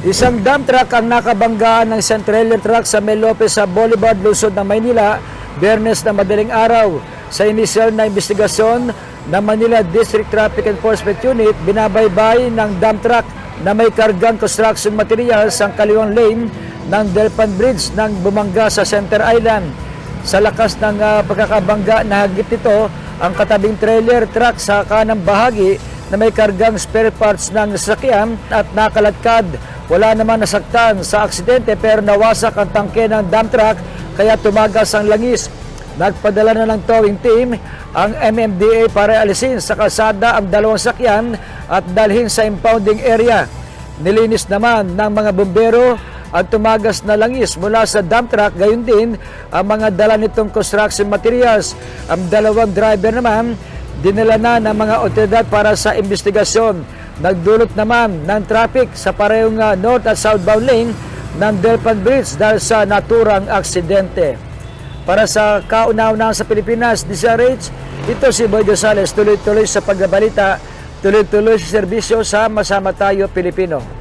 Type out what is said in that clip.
Isang dump truck ang nakabanggaan ng isang trailer truck sa Mel Lopez sa Boulevard, Luzon ng Maynila, Bernes na madaling araw. Sa initial na investigasyon ng Manila District Traffic Enforcement Unit, binabaybay ng dump truck na may kargang construction materials ang kaliwang lane ng Delpan Bridge nang bumangga sa Center Island. Sa lakas ng ah, pagkakabangga, nahagip nito ang katabing trailer truck sa kanang bahagi na may kargang spare parts ng sasakyan at nakaladkad. Wala naman nasaktan sa aksidente pero nawasak ang tangke ng dump truck kaya tumagas ang langis. Nagpadala na ng towing team ang MMDA para alisin sa kalsada ang dalawang sakyan at dalhin sa impounding area. Nilinis naman ng mga bumbero ang tumagas na langis mula sa dump truck, gayon din ang mga dala nitong construction materials. Ang dalawang driver naman, dinala na ng mga otoridad para sa investigasyon. Nagdulot naman ng traffic sa parehong north at southbound lane ng Delpan Bridge dahil sa naturang aksidente. Para sa kauna-unahan sa Pilipinas, DCRH, ito si Boy Gonzales, tuloy-tuloy sa pagbabalita, tuloy-tuloy sa serbisyo sa Masama Tayo Pilipino.